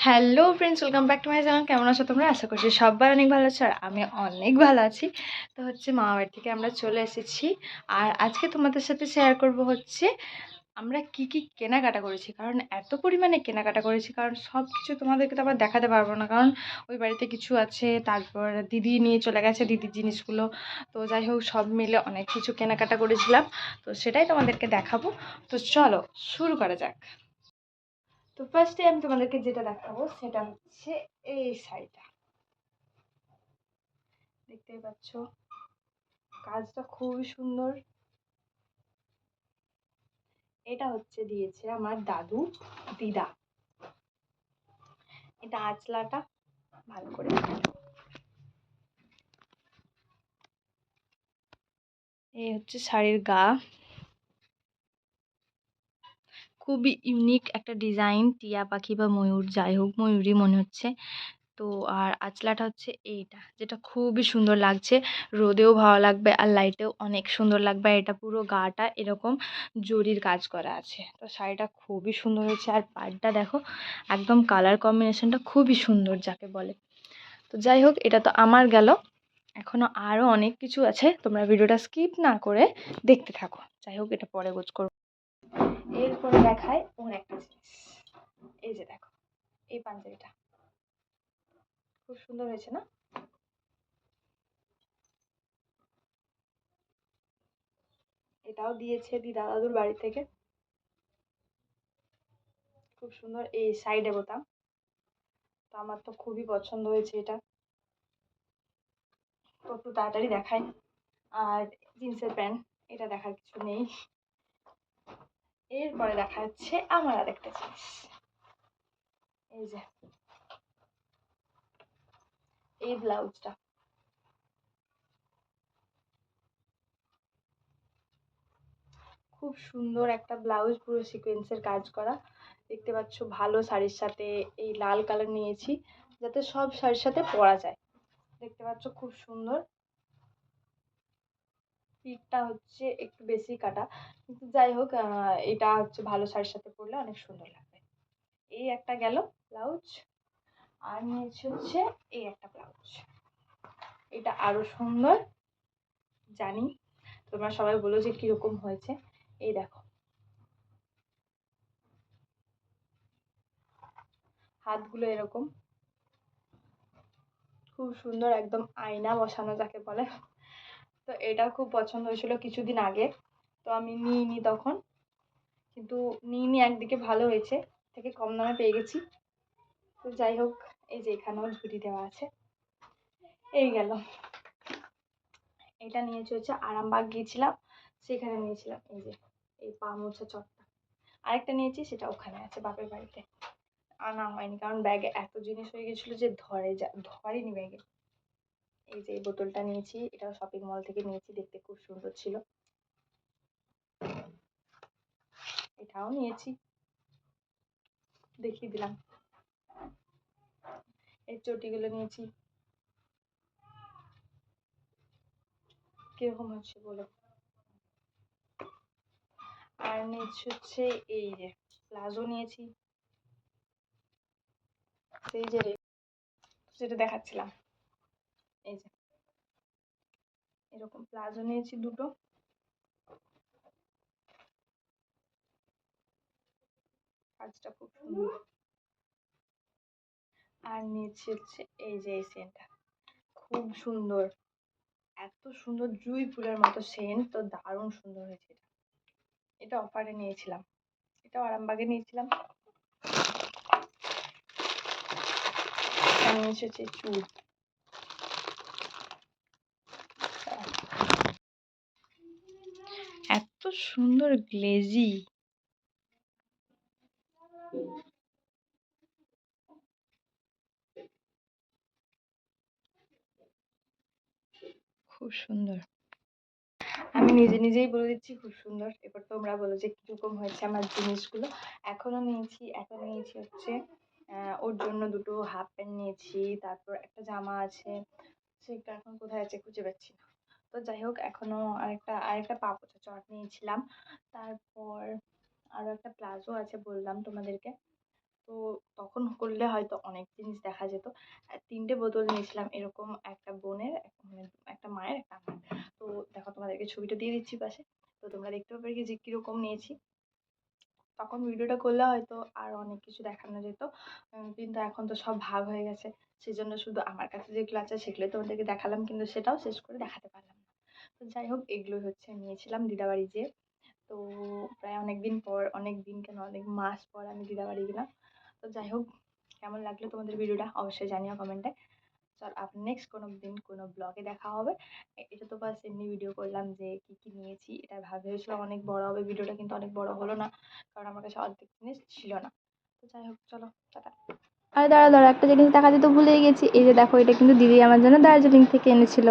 Hello friends welcome back to my channel কেমন আছো তোমরা? আশা করছি সবাই অনেক ভালো আছো আর আমি অনেক ভালো আছি। তো হচ্ছে মামা বাড়ি থেকে আমরা চলে এসেছি। আর আজকে তোমাদের সাথে শেয়ার করব হচ্ছে, আমরা কি কি কেনাকাটা করেছি। কারণ এত পরিমাণে কেনাকাটা করেছি, কারণ সব কিছু তোমাদেরকে তো আবার দেখাতে পারব না। কারণ ওই বাড়িতে কিছু আছে, তারপর দিদি নিয়ে চলে গেছে দিদির জিনিসগুলো। তো যাই হোক, সব মিলে অনেক কিছু কেনাকাটা করেছিলাম। তো সেটাই তোমাদেরকে দেখাবো। তো চলো, শুরু করা যাক। তো ফার্স্টে আমি তোমাদেরকে যেটা দেখাবো সেটা হচ্ছে এই শাড়িটা। দেখতেই পাচ্ছ? কাজটা খুবই সুন্দর। এটা হচ্ছে দিয়েছে আমার দাদু, দিদা। এটা আঁচলাটা ভালো করে এই হচ্ছে শাড়ির গা। খুবই ইউনিক একটা ডিজাইন টিয়া পাখি বা ময়ূর, যাই হোক ময়ূরই মনে হচ্ছে। তো আর আঁচলাটা হচ্ছে এইটা, যেটা খুবই সুন্দর লাগছে। রোদেও ভালো লাগবে আর লাইটেও অনেক সুন্দর লাগবে আর এটা পুরো গাটা এরকম জরির কাজ করা আছে। তো শাড়িটা খুবই সুন্দর হয়েছে আর পাড়টা দেখো, একদম কালার কম্বিনেশনটা খুবই সুন্দর যাকে বলে। তো যাই হোক, এটা তো আমার গেল। এখনও আরও অনেক কিছু আছে, তোমরা ভিডিওটা স্কিপ না করে দেখতে থাকো। যাই হোক, এটা পরে গোছ করব। এরপরে দেখায় ওর একটা জিনিস। এই যে দেখো, এই পাঞ্জাবিটা। খুব সুন্দর হয়েছে না? এটাও দিয়েছে দিদা দাদুর বাড়ি থেকে। খুব সুন্দর এই সাইডে বোতাম। তো আমার তো খুবই পছন্দ হয়েছে এটা। তো একটু তাড়াতাড়ি দেখায় আর জিন্সের প্যান্ট, এটা দেখার কিছু নেই। এরপরে দেখা যাচ্ছে আমার আরেকটা জিনিস। এই যে, এই ব্লাউজটা। খুব সুন্দর একটা ব্লাউজ, পুরো সিকোয়েন্সের কাজ করা। দেখতে পাচ্ছ, ভালো শাড়ির সাথে এই লাল কালার নিয়েছি, যাতে সব শাড়ির সাথে পরা যায়। দেখতে পাচ্ছ, খুব সুন্দর। পিঠটা হচ্ছে একটু বেশি কাটা। কিন্তু যাই হোক এটা হচ্ছে ভালো শাড়ির সাথে পরলে অনেক সুন্দর লাগবে। এই একটা গেল ব্লাউজ, আর নিয়েছি হচ্ছে এই একটা ব্লাউজ। এটা আরও সুন্দর, জানি। তোমরা সবাই বলো যে কীরকম হয়েছে। এই দেখো। হাতগুলো এরকম। খুব সুন্দর একদম আয়না বসানো যাকে বলে। তো এটা খুব পছন্দ হয়েছিল কিছুদিন আগে। তো আমি নিইনি তখন। কিন্তু নিইনি একদিকে ভালো হয়েছে, থেকে কম দামে পেয়ে গেছি। তো যাই হোক, এই যে এখানেও ঝুড়ি দেওয়া আছে। এই গেল। এটা নিয়েছি হচ্ছে আরামবাগ গিয়েছিলাম, সেখানে নিয়েছিলাম। এই যে, এই পা মোছা চটটা। আরেকটা নিয়েছি, সেটা ওখানে আছে, বাপের বাড়িতে। আনা হয়নি, কারণ ব্যাগে এত জিনিস হয়ে গেছিল যে ধরে যা, ধরেনি ব্যাগে। এই যে এই বোতলটা নিয়েছি, এটাও শপিং মল থেকে নিয়েছি, দেখতে খুব সুন্দর ছিল। এটাও নিয়েছি। দেখিয়ে দিলাম। এই চটিগুলো নিয়েছি। কীরকম হচ্ছে বলো? আর নিয়েছি হচ্ছে এই যে প্লাজো নিয়েছি। সেই যে যেটা দেখাচ্ছিলাম। এই যে। এরকম প্লাজো নিয়েছি দুটো। কাজটা খুব সুন্দর। আর নিয়েছি হচ্ছে এই যে এই সেন্টটা। খুব সুন্দর। এত সুন্দর জুঁই ফুলের মতো সেন্ট, তো দারুণ সুন্দর হয়েছে এটা। এটা অফারে নিয়েছিলাম। এটাও আরামবাগে নিয়েছিলাম। নিয়েছি হচ্ছে চুল এত সুন্দর গ্লেজি। খুব সুন্দর। আমি নিজে নিজেই বলে দিচ্ছি খুব সুন্দর। এবার তোমরা বলো যে কীরকম হয়েছে আমার জিনিসগুলো। এখনও নিয়েছি, এখন নিয়েছি হচ্ছে ওর জন্য দুটো হাফ প্যান্ট নিয়েছি, তারপর একটা জামা আছে, সেটা এখন কোথায় আছে খুঁজে পাচ্ছি না। তো যাই হোক এখনও আরেকটা আরেকটা পা পোছা চট নিয়েছিলাম। তারপর আরও একটা প্লাজো আছে বললাম তোমাদেরকে। তো তখন করলে হয়তো অনেক জিনিস দেখা যেত। তিনটে বোতল নিয়েছিলাম এরকম একটা বোনের মানে একটা মায়ের, একটা আমার। তো দেখো তোমাদেরকে ছবিটা দিয়ে দিচ্ছি পাশে। তো তোমরা দেখতে পাবে কি যে কীরকম নিয়েছি। তখন ভিডিওটা করলে হয়তো আর অনেক কিছু দেখানো যেত। কিন্তু এখন তো সব ভাগ হয়ে গেছে। সেই জন্য শুধু আমার কাছে যেগুলো আছে সেগুলোই তোমাদেরকে দেখালাম, কিন্তু সেটাও শেষ করে দেখাতে পারলাম তো যাই হোক, এগুলোই হচ্ছে নিয়েছিলাম দিদাবাড়ি যেয়ে। তো প্রায় অনেক দিন পর অনেক দিন কেন, অনেক মাস পর আমি দিদাবাড়ি গেলাম। তো যাই হোক, কেমন লাগল তোমাদের ভিডিওটা অবশ্যই জানিও কমেন্টে চল, আপ নেক্সট কোনো দিন কোনো ব্লগে দেখা হবে। এটা তো বাস এমনি ভিডিও করলাম যে কী কী নিয়েছি, এটা ভাবে ভেবেছিলাম অনেক বড় হবে, ভিডিওটা কিন্তু অনেক বড় হলো না, কারণ আমার কাছে অর্ধেক জিনিস ছিল না। তো যাই হোক, চলো, টাটা। আরে দাঁড়া দাঁড়া একটা জিনিস দেখা যেত, ভুলেই গেছি। এই যে দেখো, এটা কিন্তু দিদি আমার জন্য দার্জিলিং থেকে এনেছিল।